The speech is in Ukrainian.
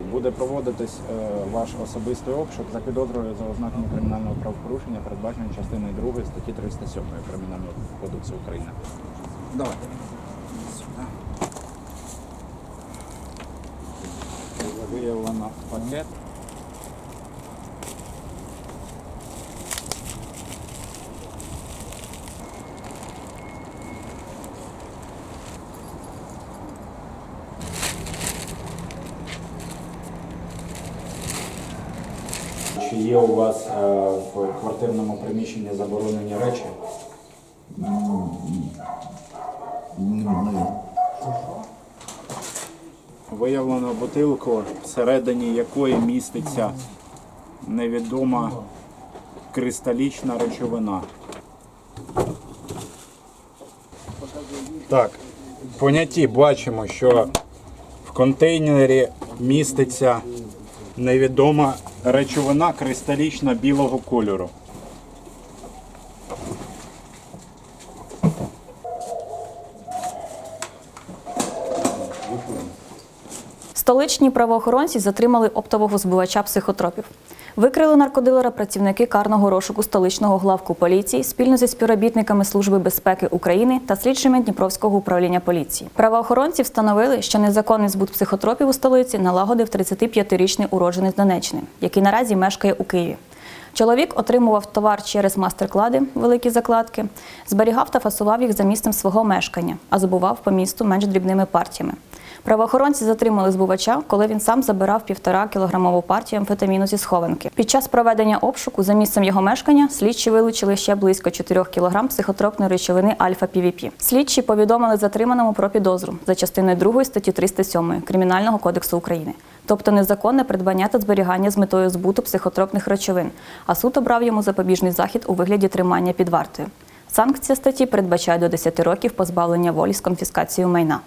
Буде проводитись е, ваш особистий обшук за підозрою за ознаками кримінального правопорушення, передбаченої частиною 2 статті 307 Кримінального кодексу України. Давайте. Сюди. Виявлено пакет. Чи є у вас е, в квартирному приміщенні заборонені речі? Виявлено бутилку, всередині якої міститься невідома кристалічна речовина. Так, в понятті бачимо, що в контейнері міститься невідома речовина кристалічна білого кольору. Столичні правоохоронці затримали оптового збивача психотропів. Викрили наркодилера працівники карного розшуку столичного главку поліції спільно зі співробітниками Служби безпеки України та слідчими Дніпровського управління поліції. Правоохоронці встановили, що незаконний збут психотропів у столиці налагодив 35-річний уродженець Донеччини, який наразі мешкає у Києві. Чоловік отримував товар через мастер-клади, великі закладки, зберігав та фасував їх за місцем свого мешкання, а забував по місту менш дрібними партіями. Правоохоронці затримали збувача, коли він сам забирав півтора кілограмову партію амфетаміну зі схованки. Під час проведення обшуку за місцем його мешкання слідчі вилучили ще близько 4 кілограм психотропної речовини альфа-півіпі. Слідчі повідомили затриманому про підозру за частиною 2 статті 307 Кримінального кодексу України, тобто незаконне придбання та зберігання з метою збуту психотропних речовин. А суд обрав йому запобіжний захід у вигляді тримання під вартою. Санкція статті передбачає до 10 років позбавлення волі з конфіскацією майна.